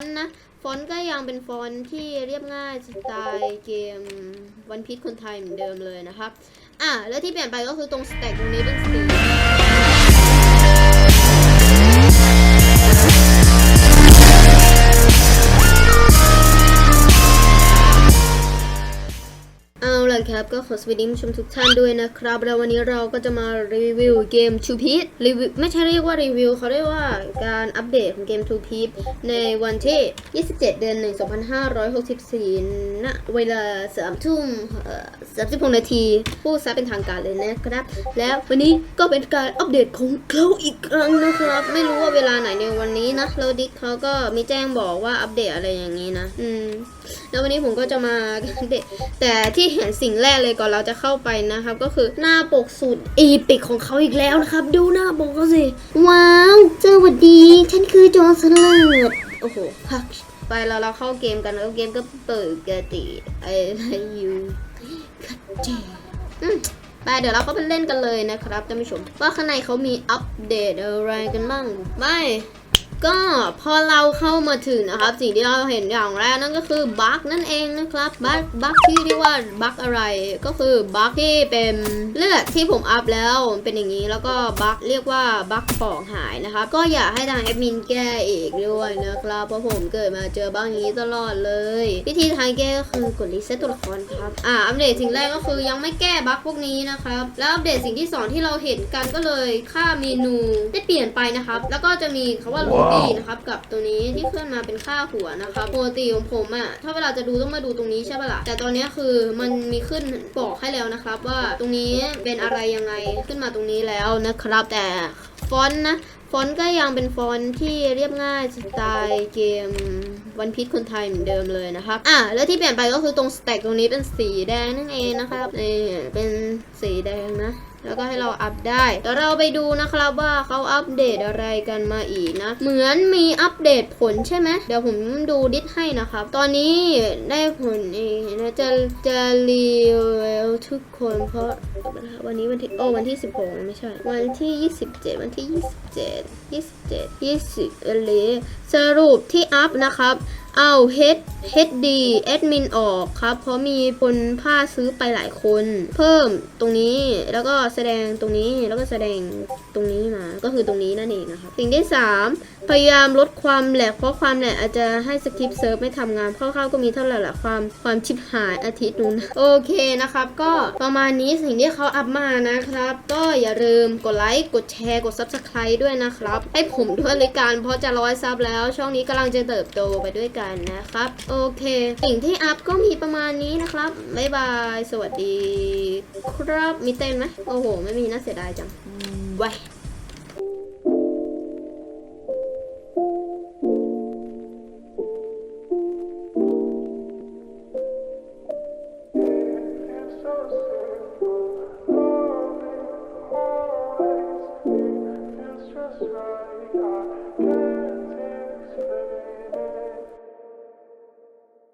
นต์นะ ฟอนต์ก็ยังเป็นฟอนต์ที่เรียบง่ายสไตล์เกมวันพีชคนไทยเหมือนเดิมเลยนะครับ อะ แล้วที่เปลี่ยนไปก็คือตรงสแต็กตรงนี้เป็นสี เอาล่ะครับก็ขอสวัสดีผู้ชมทุกท่านด้วยนะครับ แล้ววันนี้เราก็จะมารีวิวเกม Two Piece รีวิวไม่ใช่เรียกว่ารีวิวเขาเรียกว่าการอัปเดตของเกม Two Piece ในวันที่ 27 เดือน 1 2564ณเวลา3ทุ่มเอ่อ36นาทีพูดซะเป็นทางการเลยนะครับ แล้ววันนี้ก็เป็นการอัปเดตของเขาอีกครั้งนะครับ ไม่รู้ว่าเวลาไหนในวันนี้นะแล้วดิ๊กเขาก็มีแจ้งบอกว่าอัปเดตอะไรอย่างนี้นะ อืม แล้ววันนี้ผมก็จะมาเดะแต่ที่เห็นสิ่งแรกเลยก่อนเราจะเข้าไปนะครับ ก็คือหน้าปกสุดอีปิกของเขาอีกแล้วนะครับ ดูหน้าปกเขาสิ ว้าวสวัสดี ฉันคือโจรสลัดโอ้โหพักไปแล้วเราเข้าเกมกันแล้วเกมก็เปิดกติไอ้ไรยูคัดเจอืมไปเดี๋ยวเราก็ไปเล่นกันเลยนะครับท่านผู้ชม ว่าข้างในเขามีอัปเดตอะไรกันบ้างไป ก็พอเราเข้ามาถึงนะครับ สิ่งที่เราเห็นอย่างแรกนั่นก็คือบั๊กนั่นเองนะครับบั๊กบั๊กที่เรียกว่าบั๊กอะไร ก็คือบั๊กที่เป็นเลือดที่ผมอัพแล้วเป็นอย่างนี้แล้วก็บั๊กเรียกว่าบั๊กของหายนะครับก็อยากให้ทางแอดมินแก้อีกด้วยนะครับเพราะผมเกิดมาเจอบั๊กอย่างนี้ตลอดเลย วิธีทางแก้ก็คือกดรีเซ็ตตัวละครครับอ่าอัปเดตสิ่งแรกก็คือยังไม่แก้บั๊กพวกนี้นะครับแล้วอัปเดตสิ่งที่สองที่เราเห็นกันก็เลยค่าเมนูได้เปลี่ยนไปนะครับแล้วก็จะมีคำว่ารูบี้นะครับกับตัวนี้ที่ขึ้นมาเป็นค่าหัวนะครับปกติของผมอะถ้าเวลาจะดูต้องมาดูตรงนี้ใช่ปะล่ะแต่ตอนนี้คือมันมีขึ้นบอกให้แล้วนะครับ ว่าตรงนี้เป็นอะไรยังไงขึ้นมาตรงนี้แล้วนะครับ แต่ฟอนต์นะฟอนต์ก็ยังเป็นฟอนต์ที่เรียบง่ายสไตล์เกมวันพีชคนไทยเหมือนเดิมเลยนะครับอะแล้วที่เปลี่ยนไปก็คือตรงสแต็กตรงนี้เป็นสีแดงนั่นเองนะครับนี่เป็นสีแดงนะ แล้วก็ให้เราอัพได้เดี๋ยวเราไปดูนะครับว่าเขาอัปเดตอะไรกันมาอีกนะ เหมือนมีอัปเดตผลใช่ไหมเดี๋ยวผมดูดิสให้นะครับ ตอนนี้ได้ผลเองนะจะจะรีวิวทุกคนเพราะวันนี้วันที่โอ้วันที่ 16 ไม่ใช่ วันที่ 27 วันที่ 27 27 20เอเลสรุปที่อัพนะครับ เอา H HD แอดมินออกครับ เพราะมีคนผ้าซื้อไปหลายคน เพิ่มตรงนี้แล้วก็แสดงตรงนี้แล้วก็แสดงตรงนี้มา ก็คือตรงนี้นั่นเองนะครับสิ่งที่ 3 พยายามลดความแหลกเพราะความแหลกอาจจะให้สคริปต์เซิร์ฟไม่ทำงานคร่าวๆก็มีเท่าไหร่ละความความชิบหายอาทิตย์นู้นโอเคนะครับ ก็ประมาณนี้สิ่งที่เขาอัพมานะครับ ก็อย่าลืมกดไลค์กดแชร์กด Subscribe ด้วยนะครับ ให้ผมด้วยเลยกันเพราะจะร้อยซับแล้ว ช่องนี้กำลังจะเติบโตไปด้วยกันันนะครับ โอเค สิ่งที่อัพก็มีประมาณนี้นะครับบ๊ายบาย สวัสดี ครับมีเต้นไหมโอ้โห ไม่มีน่าเสียดายจังไว้